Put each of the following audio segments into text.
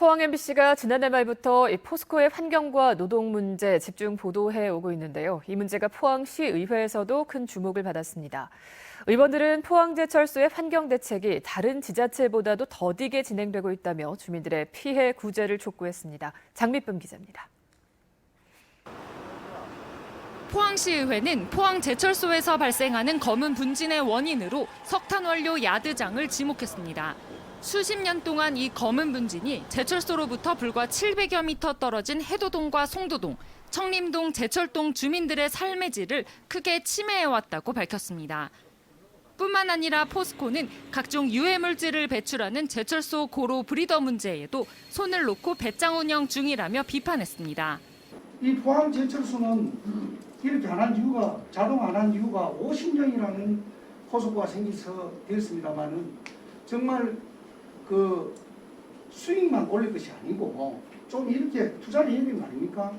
포항 MBC가 지난해 말부터 이 포스코의 환경과 노동 문제 집중 보도해 오고 있는데요. 이 문제가 포항시 의회에서도 큰 주목을 받았습니다. 의원들은 포항제철소의 환경 대책이 다른 지자체보다도 더디게 진행되고 있다며 주민들의 피해 구제를 촉구했습니다. 장미쁨 기자입니다. 포항시의회는 포항제철소에서 발생하는 검은 분진의 원인으로 석탄 원료 야드장을 지목했습니다. 수십 년 동안 이 검은 분진이 제철소로부터 불과 700여 미터 떨어진 해도동과 송도동, 청림동, 제철동 주민들의 삶의 질을 크게 침해해왔다고 밝혔습니다. 뿐만 아니라 포스코는 각종 유해 물질을 배출하는 제철소 고로 브리더 문제에도 손을 놓고 배짱 운영 중이라며 비판했습니다. 이 포항 제철소는 이렇게 안 한 이유가 자동 안 한 이유가 50년이라는 포스코가 생겨서 되었습니다만은 정말 그 수익만 올릴 것이 아니고 좀 이렇게 투자를 해야 되는 거 아닙니까?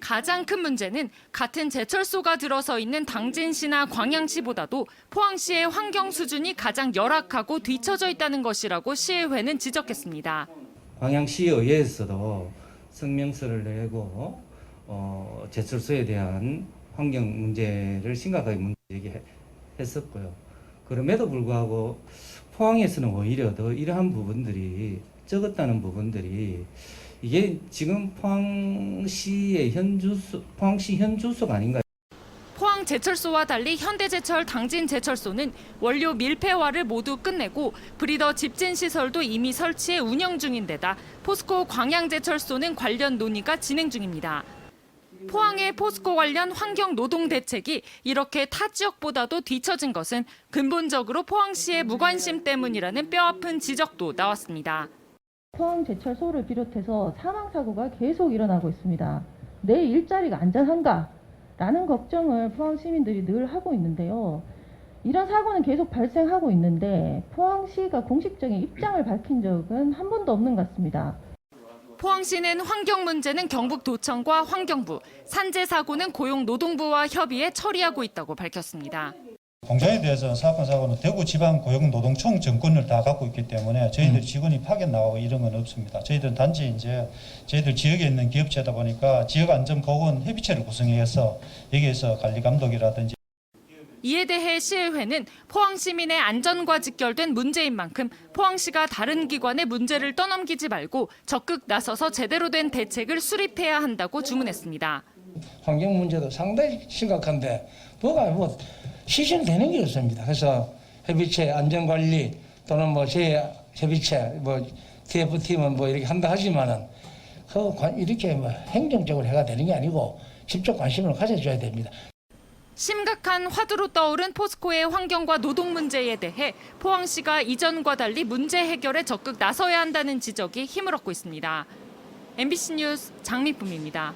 가장 큰 문제는 같은 제철소가 들어서 있는 당진시나 광양시보다도 포항시의 환경 수준이 가장 열악하고 뒤처져 있다는 것이라고 시의회는 지적했습니다. 광양시의회에서도 성명서를 내고 어, 제철소에 대한 환경 문제를 심각하게 문제 제기했었고요. 그럼에도 불구하고 포항에서는 오히려 더 이러한 부분들이 적었다는 부분들이 이게 지금 포항시의 현주소, 포항시 현주소가 아닌가 포항 제철소와 달리 현대제철 당진 제철소는 원료 밀폐화를 모두 끝내고 브리더 집진 시설도 이미 설치해 운영 중인 데다 포스코 광양제철소는 관련 논의가 진행 중입니다. 포항의 포스코 관련 환경 노동 대책이 이렇게 타 지역보다도 뒤처진 것은 근본적으로 포항시의 무관심 때문이라는 뼈아픈 지적도 나왔습니다. 포항 제철소를 비롯해서 사망 사고가 계속 일어나고 있습니다. 내 일자리가 안전한가 라는 걱정을 포항 시민들이 늘 하고 있는데요. 이런 사고는 계속 발생하고 있는데 포항시가 공식적인 입장을 밝힌 적은 한 번도 없는 것 같습니다. 포항시는 환경 문제는 경북도청과 환경부, 산재 사고는 고용노동부와 협의해 처리하고 있다고 밝혔습니다. 공장에 대해서 사건 사고는 대구 지방 고용노동청 정권을 다 갖고 있기 때문에 저희들 직원이 파견 나가고 이런 건 없습니다. 저희들은 단지 이제 저희들 지역에 있는 기업체다 보니까 지역 안전 보건 협의체를 구성해서 여기에서 관리 감독이라든지 이에 대해 시의회는 포항 시민의 안전과 직결된 문제인 만큼 포항시가 다른 기관에 문제를 떠넘기지 말고 적극 나서서 제대로 된 대책을 수립해야 한다고 주문했습니다. 환경 문제도 상당히 심각한데 뭐가 뭐 시즌되는 게 없습니다. 그래서 협의체 안전관리 또는 뭐제 협의체 뭐 TF팀은 뭐 이렇게 한다 하지만은 그 관- 이렇게 뭐 행정적으로 해가 되는 게 아니고 직접 관심을 가져줘야 됩니다. 심각한 화두로 떠오른 포스코의 환경과 노동 문제에 대해 포항시가 이전과 달리 문제 해결에 적극 나서야 한다는 지적이 힘을 얻고 있습니다. MBC 뉴스 장미쁨입니다.